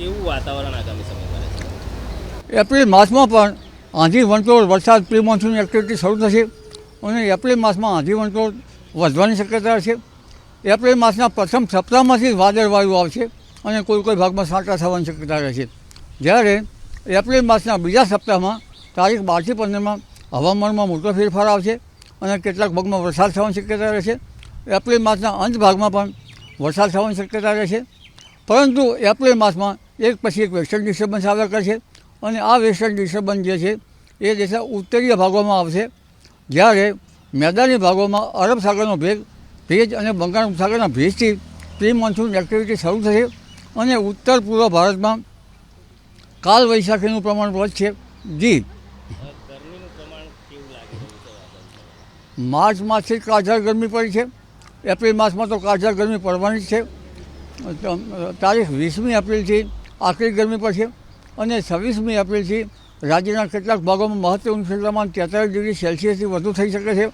કેવું વાતાવરણ આગામી સમયમાં એપ્રિલ માસમાં પણ આંધી વંટોળ વરસાદ, પ્રી મોન્સૂન એક્ટિવિટી શરૂ થશે અને એપ્રિલ માસમાં આંધી વંટોળ વધવાની શક્યતા છે એપ્રિલ માસના પ્રથમ સપ્તાહમાંથી વાદળવાયુ આવશે અને કોઈ કોઈ ભાગમાં સાંટા થવાની શક્યતા રહેશે. જ્યારે એપ્રિલ માસના બીજા સપ્તાહમાં તારીખ બારથી પંદરમાં હવામાનમાં મોટો ફેરફાર આવશે અને કેટલાક ભાગમાં વરસાદ થવાની શક્યતા રહેશે. એપ્રિલ માસના અંત ભાગમાં પણ વરસાદ થવાની શક્યતા રહેશે. પરંતુ એપ્રિલ માસમાં એક પછી એક વેસ્ટર્ન ડિસ્ટર્બન્સ આવ્યા કરશે અને આ વેસ્ટર્ન ડિસ્ટર્બન્સ જે છે, એ દેશના ઉત્તરીય ભાગોમાં આવશે. જ્યારે મેદાની ભાગોમાં અરબ સાગરનો ભેગ ભેજ અને બંગાળ સાગરના ભેજથી પ્રી મોન્સૂન એક્ટિવિટી શરૂ થશે અને ઉત્તર પૂર્વ ભારતમાં કાલ વૈશાખીનું પ્રમાણ વધશે. જી. માર્ચ માસથી જ ગરમી પડી છે. એપ્રિલ માસમાં તો કાળઝાળ ગરમી પડવાની જ છે. તારીખ વીસમી એપ્રિલથી આખરી ગરમી પડશે. અને છવ્વીસમી એપ્રિલથી રાજ્યના કેટલાક ભાગોમાં મહત્તમ તાપમાન તેતાલીસ ડિગ્રી સેલ્સિયસથી વધુ થઈ શકે છે.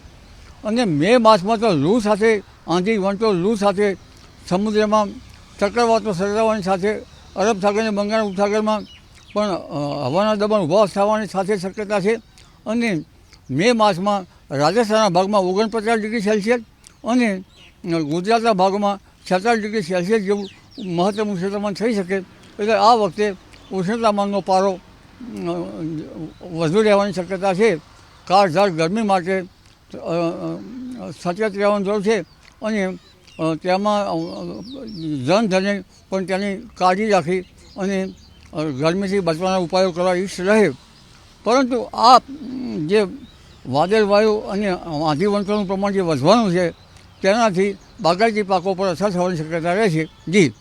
અને મે માસમાં તો લૂ સાથે, આંધી વંટો લૂ સાથે, સમુદ્રમાં ચક્રવાતો સર્જાવાની સાથે, અરબ સાગર અને બંગાળ ઉપસાગરમાં પણ હવાના દબાણ ઊભા થવાની સાથે શક્યતા છે. અને મે માસમાં રાજસ્થાનના ભાગમાં ઓગણપચાસ ડિગ્રી સેલ્સિયસ અને ગુજરાતના ભાગમાં છેતાલીસ ડિગ્રી સેલ્સિયસ જેવું મહત્તમ ઉષ્ણતામાન થઈ શકે. એટલે આ વખતે ઉષ્ણતામાનનો પારો વધુ રહેવાની શક્યતા છે. કાળઝાળ ગરમી માટે સચેત રહેવાની જરૂર છે. અને તેમાં જનધને પણ તેની કાળજી રાખી અને ગરમીથી બચવાના ઉપાયો કરવા ઈચ્છ રહે. પરંતુ આ, જે વાદળ, વાયુ અને આંધી વંટોળનું પ્રમાણ જે વધવાનું છે, તેનાથી બાગાયતી પાકો પર અસર થવાની શક્યતા રહે છે. જી.